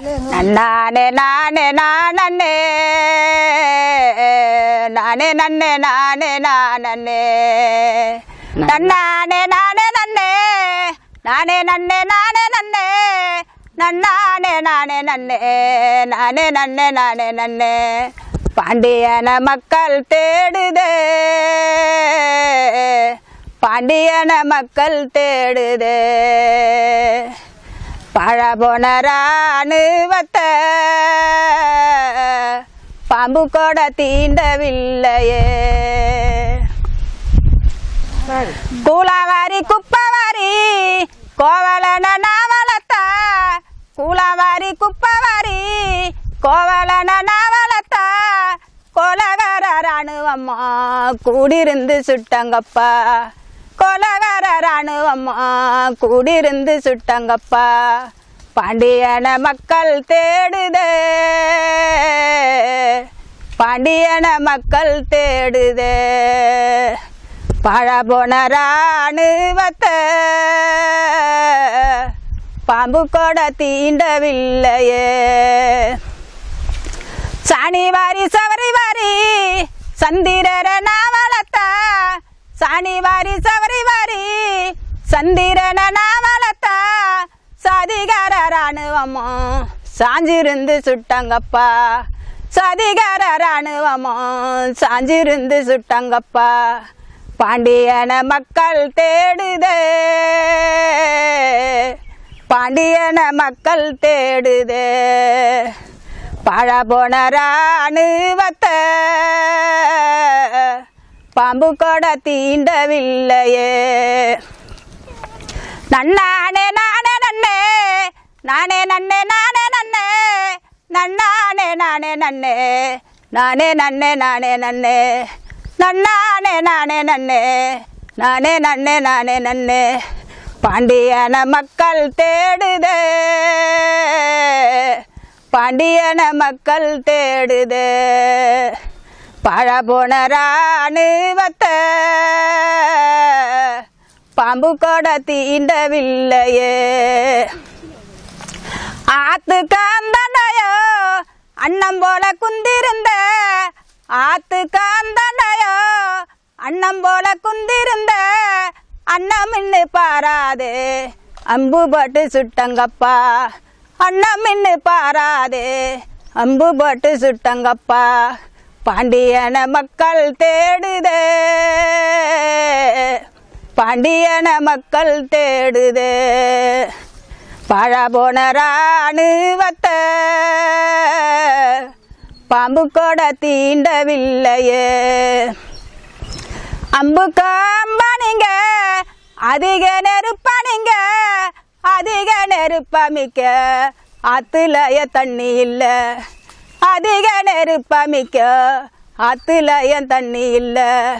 நானே நானே நானே. நானே நன்னே நானே நானே. நன்னானே நானே நன்னே. நானே நன்னே நானே நன்னே. நன்னானே நானே நன்னே. நானே நன்னே நானே நன்னே. பாண்டியன மக்கள் தேடுதே. பாண்டியன மக்கள் தேடுதே. பழபோன ராணுவத்த பாம்பு கூட தீண்டவில்லையே. கூலாவாரி குப்பவாரி கோவலன நாவலத்த. கூலாவாரி குப்பவாரி கோவலன நாவலத்த. கொலகார ராணுவம்மா கூடிருந்து சுட்டங்கப்பா. கொலகார ராணுவம்மா கூடிருந்து சுட்டங்கப்பா பாண்டியன மக்கள் தேடுதே. பாண்டியன மக்கள் தேடுதே. பழபோன ராணுவத்த பாம்பு கூட தீண்டவில்லையே. சனி வாரி சவரி வாரி சந்திரர நாவலத்த சாணி வாரி சவரி வாரி சந்திரன நாவலத்த சதிகார ராணுவமோ சாஞ்சிருந்து சுட்டங்கப்பா சதிகார ராணுவமோ சாஞ்சிருந்து சுட்டங்கப்பா பாண்டியன மக்கள் தேடுதே. பாண்டியன மக்கள் தேடுதே. பழ போன ராணுவத்தை பாம்பு கூட தீண்டவில்லையே. நன்னானே நானே நன்னே. நானே நன்னே நானே நன்னே. நன்னானே நானே நன்னே. நானே நன்னே நானே நன்னே. நன்னானே நானே நன்னே. நானே நன்னே நானே நன்னே. பாண்டியன மக்கள் தேடுதே. பாண்டியன மக்கள் தேடுதே. பழபோன ராணுவத்த பாம்பு கொட தீண்டவில்லையே. ஆத்து காந்தனையோ அண்ணம் போல குந்திருந்த. ஆத்து காந்தனையோ அண்ணம் போல குந்திருந்த. அண்ணம் பாராதே அம்பு பட்டு சுட்டங்கப்பா. அண்ணம் பாராதே அம்பு பட்டு சுட்டங்கப்பா. பாண்டியன மக்கள் தேடுதே. பாண்டியன மக்கள் தேடுதே. பழபோன ராணுவத்த பாம்பு கூட தீண்டவில்லையே. அம்பு காம்பானிங்க அதிக நெருப்பானிங்க அதிக நெருப்பமிக்க ஆத்துலய தண்ணி இல்லை அதிக நெருப்பமிக்க ஆத்துலய தண்ணி இல்ல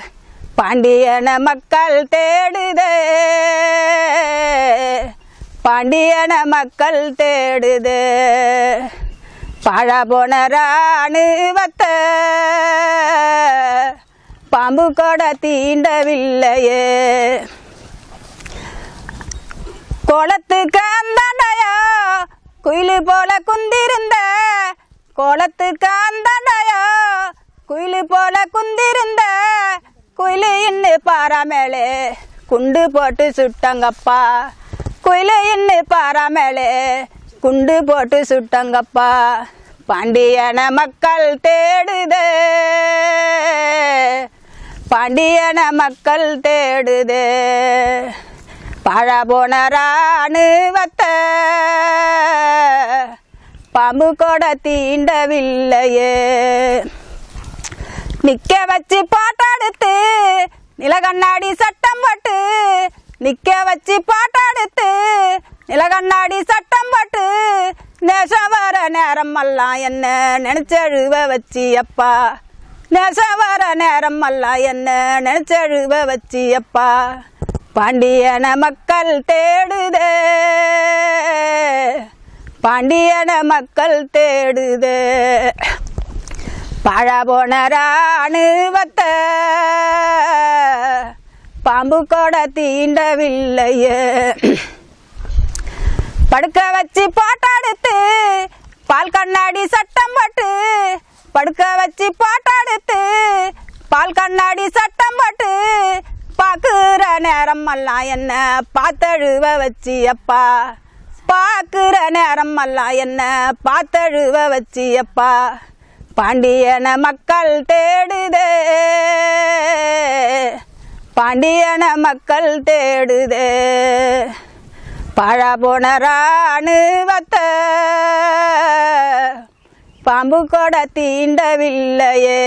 பாண்டியன மக்கள் தேடுதே. பாண்டியன மக்கள் தேடுதே. பழபோன ராணுவத்த பாம்பு கூட தீண்டவில்லையே. குளத்துக்கு அந்தண்டையோ குயிலு போல குந்திருந்த. கோலத்து அந்தாண்டையோ? குயிலு போல குந்திருந்த குயிலு இன்னு பாராமேலே. குண்டு போட்டு சுட்டங்கப்பா. குயிலு இன்னு பாராமேலே. குண்டு போட்டு சுட்டங்கப்பா. பாண்டியன மக்கள் தேடுதே. பாண்டியன மக்கள் தேடுதே. பழபோன ராணுவத்தை பாம்பு கூட தீண்டவில்லையே. நிக்க வச்சு பாட்டாடுத்து நிலகண்ணாடி சட்டம் பட்டு நிக்க வச்சு பாட்டாடுத்து நிலகண்ணாடி சட்டம் பட்டு நேசம் வர நேரம் எல்லாம் என்ன நினைச்சழுவ வச்சு அப்பா? நேசம் வர நேரம் எல்லாம் என்ன நினைச்சழுவ வச்சு அப்பா? பாண்டியன மக்கள் தேடுதே. பாண்டியன மக்கள் தேடுதே. பழபோன ராணுவத்த பாம்பு கூட தீண்டவில்லையே. படுக்க வச்சு பாட்டாடுத்து பால் கண்ணாடி சட்டம் பட்டு. படுக்க வச்சு பாட்டாடுத்து பால் கண்ணாடி சட்டம் பட்டு. பார்க்குற நேரம் எல்லாம் என்ன பார்த்தழுவ வச்சு அப்பா பாக்குற நேரம் எல்லாம் என்ன? பார்த்தழுவ வச்சியப்பா பாண்டியன மக்கள் தேடுதே. பாண்டியன மக்கள் தேடுதே. பழ போன ராணுவத்த பாம்பு கூட தீண்டவில்லையே.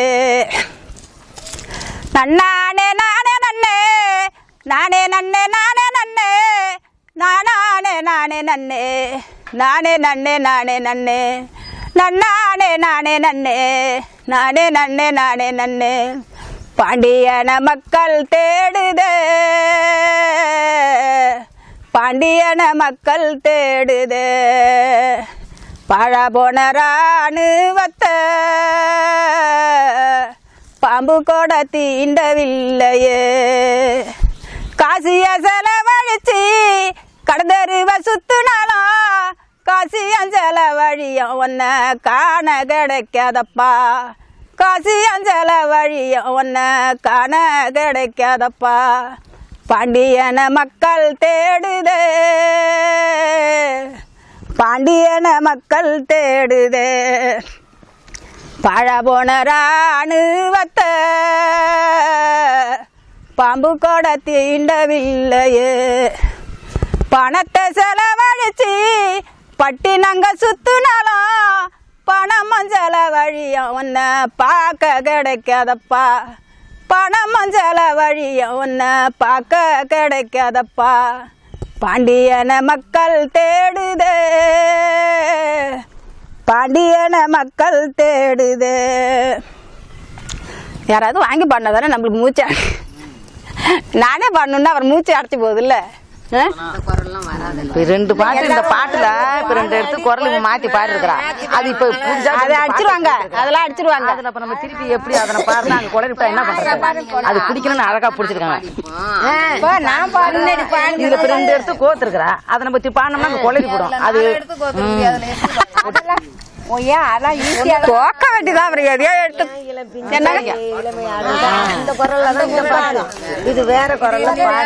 நன்னானே நானே நன்னே. நானே நன்னே நானே. நானே நானே நன்னே. நானே நன்னே நானே நன்னே. நன்னானே நானே நன்னே. நானே நன்னே நானே நன்னே. பாண்டியன மக்கள் தேடுதே. பாண்டியன மக்கள் தேடுதே. பழபோன ராணுவத்த பாம்பு கூட தீண்டவில்லையே. காசிய செலவழிச்சு கடந்தருவ காசி அஞ்சல வழியம் ஒன்ன காண கிடைக்காதப்பா. காசி அஞ்சல வழியம் ஒன்ன காண கிடைக்காதப்பா. பாண்டியன மக்கள் தேடுதே. பாண்டியன மக்கள் தேடுதே. பழபோன ராணுவத்த பாம்பு கூட தீண்டவில்லையே. பணத்தை செலவழிச்சு பட்டினங்க சுத்துனாலும் பணமும் செலவழிய உன்னை பார்க்க கிடைக்காதப்பா. பணமும் செலவழிய உன்னை பார்க்க கிடைக்காதப்பா. பாண்டியன மக்கள் தேடுதே. பாண்டியன மக்கள் தேடுதே. யாராவது வாங்கி பண்ணதானே நம்மளுக்கு மூச்சு அடை- நானே பண்ணணுன்னா அவர் மூச்சு அடைச்சி போகுதுல்ல? ரெண்டு பாட்டு இந்த பாட்டுல இப்ப ரெண்டு எடுத்து குரல் மாத்தி பாடிருக்கிறா. அது இப்ப அதை அடிச்சிருவாங்க. அதெல்லாம் அடிச்சிருவாங்க. அதுல இப்ப நம்ம திருப்பி எப்படி அதனை பாருனா அங்க குளறி விட்டா என்ன பண்றது? அது குடிக்கணும்னு அழகா பிடிச்சிருக்காங்க. நான் பாடுனேன் இதுல இப்ப ரெண்டு எடுத்து கோத்துருக்குறா. அதை நம்ம பாடினோம்னா அங்க குளறி போடும் அது தோக்க வேண்டியதான் அவர் எதையோ எடுத்து என்னங்க இந்த குரல்ல தான் இது வேற குரல்ல பாடு.